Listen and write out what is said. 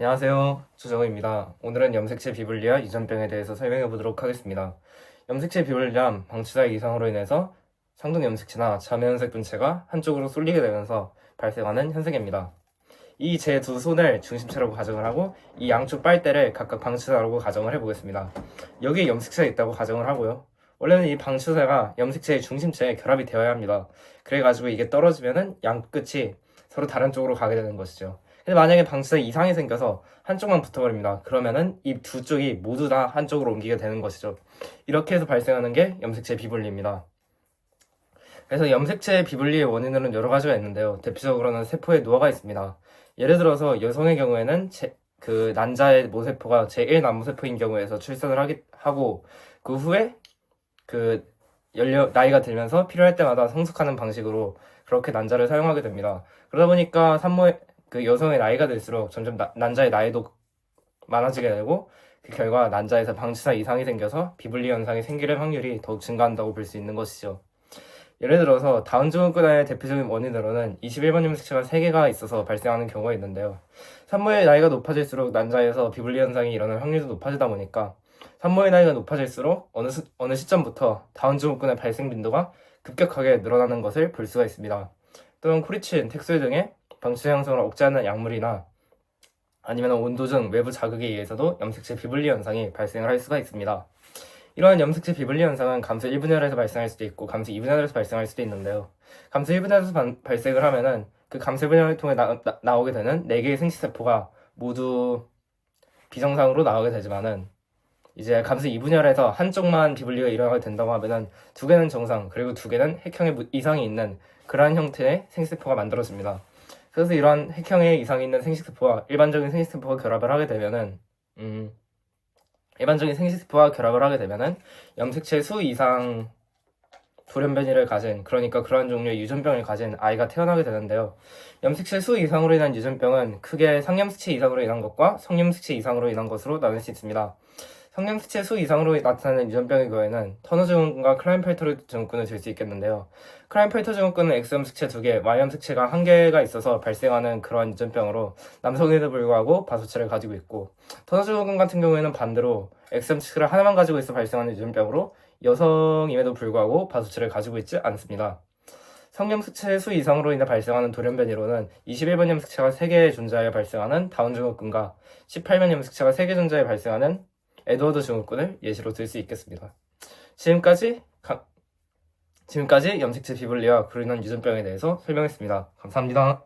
안녕하세요. 조정우입니다. 오늘은 염색체 비불리아 유전병에 대해서 설명해 보도록 하겠습니다. 염색체 비불리암 방치사 이상으로 인해서 상동 염색체나 자매연색 분체가 한쪽으로 쏠리게 되면서 발생하는 현상입니다. 이 제 두 손을 중심체라고 가정을 하고 이 양쪽 빨대를 각각 방치사라고 가정을 해보겠습니다. 여기에 염색체가 있다고 가정을 하고요. 원래는 이 방치사가 염색체의 중심체에 결합이 되어야 합니다. 그래가지고 이게 떨어지면은 양 끝이 서로 다른 쪽으로 가게 되는 것이죠. 근데 만약에 방치사에 이상이 생겨서 한쪽만 붙어버립니다. 그러면은 이 두 쪽이 모두 다 한쪽으로 옮기게 되는 것이죠. 이렇게 해서 발생하는 게 염색체 비분리입니다. 그래서 염색체 비분리의 원인으로는 여러 가지가 있는데요. 대표적으로는 세포에 노화가 있습니다. 예를 들어서 여성의 경우에는 제, 그 난자의 모세포가 제1 남모세포인 경우에서 출산을 하기, 하고 그 후에 그 연령 나이가 들면서 필요할 때마다 성숙하는 방식으로 그렇게 난자를 사용하게 됩니다. 그러다 보니까 산모 그 여성의 나이가 들수록 점점 나- 난자의 나이도 많아지게 되고 그 결과 난자에서 방치사 이상이 생겨서 비분리 현상이 생길 확률이 더욱 증가한다고 볼 수 있는 것이죠. 예를 들어서 다운 증후군의 대표적인 원인으로는 21번 염색체가 3개가 있어서 발생하는 경우가 있는데요. 산모의 나이가 높아질수록 난자에서 비분리 현상이 일어날 확률도 높아지다 보니까 산모의 나이가 높아질수록 어느, 시, 어느 시점부터 다운 증후군의 발생 빈도가 급격하게 늘어나는 것을 볼 수가 있습니다. 또한 코리친, 텍솔 등의 방치 형성을 억제하는 약물이나 아니면 온도 등 외부 자극에 의해서도 염색체 비분리 현상이 발생을 할 수가 있습니다. 이러한 염색체 비분리 현상은 감수 1분열에서 발생할 수도 있고 감수 2분열에서 발생할 수도 있는데요. 감수 1분열에서 반- 발생을 하면은 그 감수 1분열을 통해 나, 오게 되는 4개의 생식세포가 모두 비정상으로 나오게 되지만은 이제 감수 2분열에서 한쪽만 비분리가 일어나게 된다고 하면은 두 개는 정상 그리고 두 개는 핵형의 무- 이상이 있는 그러한 형태의 생식세포가 만들어집니다. 그래서 이러한 핵형의 이상이 있는 생식세포와 일반적인 생식세포가 결합을 하게 되면은 음, 일반적인 생식세포와 결합을 하게 되면은 염색체 수 이상 돌연변이를 가진 그러니까 그러한 종류의 유전병을 가진 아이가 태어나게 되는데요. 염색체 수 이상으로 인한 유전병은 크게 상염색체 이상으로 인한 것과 성염색체 이상으로 인한 것으로 나눌 수 있습니다. 성염색체 수 이상으로 나타나는 유전병의 경우에는 터너 증후군과 클라인펠터 증후군을 들 수 있겠는데요. 클라인펠터 증후군은 X염색체 2개, Y염색체가 1개가 있어서 발생하는 그런 유전병으로 남성에도 불구하고 바소체를 가지고 있고 터너 증후군 같은 경우에는 반대로 X염색체를 하나만 가지고 있어 발생하는 유전병으로 여성임에도 불구하고 바소체를 가지고 있지 않습니다. 성염색체 수 이상으로 인해 발생하는 돌연변이로는 21번 염색체가 3개 존재하여 발생하는 다운 증후군과 18번 염색체가 3개 존재하여 발생하는 에드워드 증후군을 예시로 들 수 있겠습니다. 지금까지 가- 지금까지 염색체 비분리와 그로 인한 유전병에 대해서 설명했습니다. 감사합니다.